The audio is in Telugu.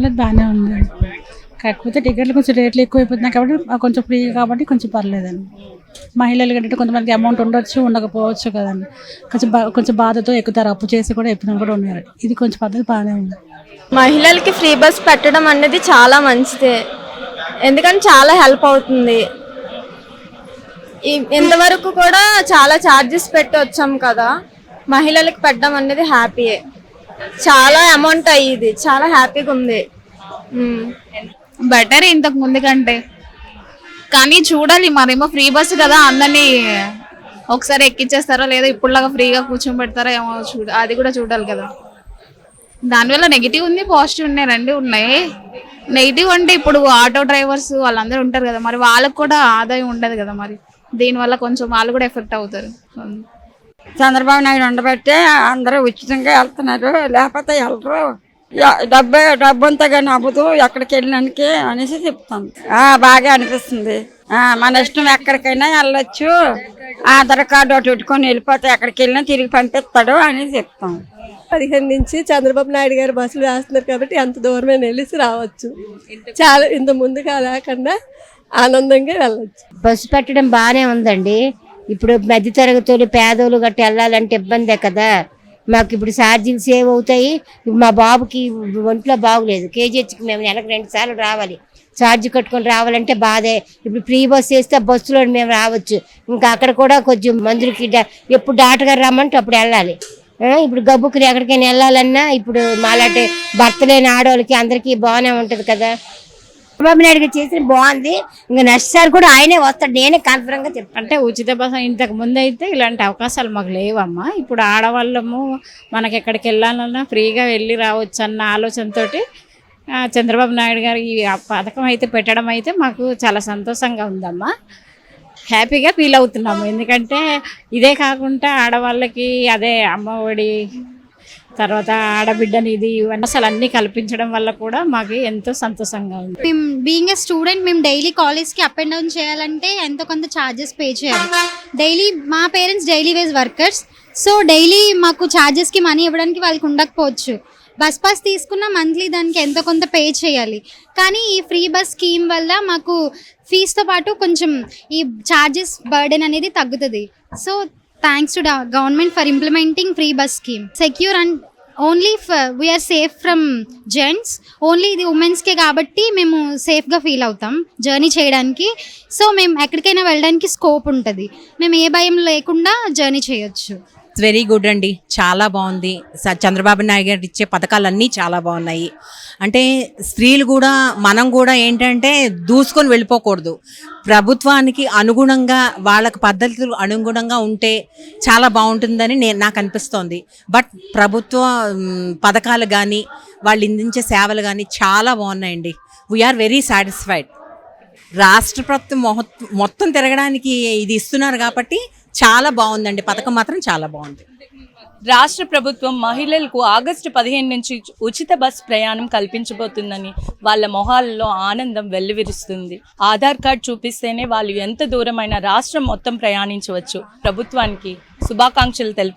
లేదు బాగానే ఉంది. కాకపోతే టికెట్లు కొంచెం రేట్లు ఎక్కువ అయిపోతున్నాయి కాబట్టి కొంచెం ఫ్రీ కాబట్టి కొంచెం పర్లేదండి. మహిళలు కంటే కొంతమందికి అమౌంట్ ఉండొచ్చు ఉండకపోవచ్చు కదండి. కొంచెం బా కొంచెం బాధతో ఎక్కుతారు. అప్పు చేసి కూడా ఎప్పిన కూడా ఉన్నారు. ఇది కొంచెం పద్ధతి బాగానే ఉంది. మహిళలకి ఫ్రీ బస్ పెట్టడం అనేది చాలా మంచిదే. ఎందుకంటే చాలా హెల్ప్ అవుతుంది. ఇంతవరకు కూడా చాలా ఛార్జెస్ పెట్టి వచ్చాం కదా. మహిళలకు పెట్టడం అనేది హ్యాపీయే చాలా అమౌంట్ అయ్యింది. చాలా హ్యాపీగా ఉంది. Hmm. బెటర్ ఇంతకు ముందు కంటే. కానీ చూడాలి మరేమో ఫ్రీ బస్ కదా అందరినీ ఒకసారి ఎక్కించేస్తారో లేదా ఇప్పుడులాగా ఫ్రీగా కూర్చొని పెడతారో ఏమో చూడ అది కూడా చూడాలి కదా. దానివల్ల నెగిటివ్ ఉంది పాజిటివ్ ఉన్నాయి రెండు ఉన్నాయి. నెగిటివ్ అంటే ఇప్పుడు ఆటో డ్రైవర్స్ వాళ్ళందరూ ఉంటారు కదా మరి వాళ్ళకు కూడా ఆదాయం ఉండదు కదా మరి. దీనివల్ల కొంచెం వాళ్ళు కూడా ఎఫెక్ట్ అవుతారు. చంద్రబాబు నాయుడు ఉండబట్టే అందరూ ఉచితంగా వెళ్తున్నారు లేకపోతే వెళ్ళరు డబ్బు డబ్బు అంతా కానీ అవ్వదు ఎక్కడికి వెళ్ళడానికి అనేసి చెప్తాను. ఆ, బాగా అనిపిస్తుంది. ఆ, మన ఇష్టం ఎక్కడికైనా వెళ్ళొచ్చు. ఆధార్ కార్డు ఒకటి పెట్టుకొని వెళ్ళిపోతే ఎక్కడికి వెళ్ళినా తిరిగి పంపిస్తాడు అని చెప్తాం పదిహేను నుంచి చంద్రబాబు నాయుడు గారు బస్సులు వేస్తున్నారు కాబట్టి ఎంత దూరమైనా వెళ్ళేసి రావచ్చు. చాలా ఇంత ముందుగా లేకుండా ఆనందంగా వెళ్ళొచ్చు. బస్సు పెట్టడం బాగానే ఉందండి. ఇప్పుడు మధ్య తరగతులు పేదోళ్ళు గట్ట వెళ్ళాలంటే ఇబ్బందే కదా. మాకు ఇప్పుడు ఛార్జీలు సేవ్ అవుతాయి. మా బాబుకి ఒంట్లో బాగులేదు. కేజీహెచ్కి మేము నెలకు రెండు సార్లు రావాలి. ఛార్జ్ కట్టుకొని రావాలంటే బాధే. ఇప్పుడు ఫ్రీ బస్ వేస్తే బస్సులో మేము రావచ్చు. ఇంకా అక్కడ కూడా కొంచెం మందులకి ఎప్పుడు డాక్టర్ గారు రమ్మంటే అప్పుడు వెళ్ళాలి. ఇప్పుడు గబ్బుకుని ఎక్కడికైనా వెళ్ళాలన్నా ఇప్పుడు మాలాంటి భర్త లేని ఆడవాళ్ళకి అందరికీ బాగానే ఉంటుంది కదా. చంద్రబాబు నాయుడు గారు చేసిన బాగుంది. ఇంకా నెక్స్ట్ సార్ కూడా ఆయనే వస్తాడు. నేనే కాన్ఫిడెంట్గా చెప్తాను. అంటే ఉచిత బస ఇంతకు ముందు అయితే ఇలాంటి అవకాశాలు మాకు లేవమ్మా. ఇప్పుడు ఆడవాళ్ళము మనకి ఎక్కడికి వెళ్ళాలన్నా ఫ్రీగా వెళ్ళి రావచ్చు అన్న ఆలోచనతోటి చంద్రబాబు నాయుడు గారు ఈ పథకం అయితే పెట్టడం అయితే మాకు చాలా సంతోషంగా ఉందమ్మా. హ్యాపీగా ఫీల్ అవుతున్నాము. ఎందుకంటే ఇదే కాకుండా ఆడవాళ్ళకి అదే అమ్మఒడి తర్వాత ఆడబిడ్డని ఇది ఇవన్నీ అసలు అన్నీ కల్పించడం వల్ల కూడా మాకు ఎంతో సంతోషంగా ఉంది. మేము బీయింగ్ ఏ స్టూడెంట్ మేము డైలీ కాలేజ్కి అప్ అండ్ డౌన్ చేయాలంటే ఎంతో కొంత ఛార్జెస్ పే చేయాలి. డైలీ మా parents daily wage workers so daily మాకు ఛార్జెస్కి మనీ ఇవ్వడానికి వాళ్ళకి ఉండకపోవచ్చు. బస్ పాస్ తీసుకున్న మంత్లీ దానికి ఎంతో కొంత పే చేయాలి. కానీ ఈ ఫ్రీ బస్ స్కీమ్ వల్ల మాకు ఫీజుతో పాటు కొంచెం ఈ ఛార్జెస్ బర్డెన్ అనేది తగ్గుతుంది. So thanks to government for implementing free bus scheme secure and only we are safe from gents only ఇది ఉమెన్స్కే కాబట్టి మేము సేఫ్గా ఫీల్ అవుతాం జర్నీ చేయడానికి. సో మేము ఎక్కడికైనా వెళ్ళడానికి స్కోప్ ఉంటుంది. మేము ఏ భయం లేకుండా జర్నీ చేయొచ్చు. ఇట్స్ వెరీ గుడ్ అండి. చాలా బాగుంది. చంద్రబాబు నాయుడు గారు ఇచ్చే పథకాలన్నీ చాలా బాగున్నాయి. అంటే స్త్రీలు కూడా మనం కూడా ఏంటంటే దూసుకొని వెళ్ళిపోకూడదు. ప్రభుత్వానికి అనుగుణంగా వాళ్ళకి పద్ధతులు అనుగుణంగా ఉంటే చాలా బాగుంటుందని నేను నాకు అనిపిస్తోంది. బట్ ప్రభుత్వ పథకాలు కానీ వాళ్ళు అందించే సేవలు కానీ చాలా బాగున్నాయండి. వీఆర్ వెరీ సాటిస్ఫైడ్ రాష్ట్ర ప్రభుత్వం మొత్తం తిరగడానికి ఇది ఇస్తున్నారు కాబట్టి చాలా బాగుందండి. పథకం మాత్రం చాలా బాగుంది. రాష్ట్ర ప్రభుత్వం మహిళలకు ఆగస్టు పదిహేను నుంచి ఉచిత బస్ ప్రయాణం కల్పించబోతుందని వాళ్ళ మొహాలలో ఆనందం వెల్లివిరుస్తుంది. ఆధార్ కార్డ్ చూపిస్తేనే వాళ్ళు ఎంత దూరమైన రాష్ట్రం మొత్తం ప్రయాణించవచ్చు. ప్రభుత్వానికి శుభాకాంక్షలు తెలుపుతూ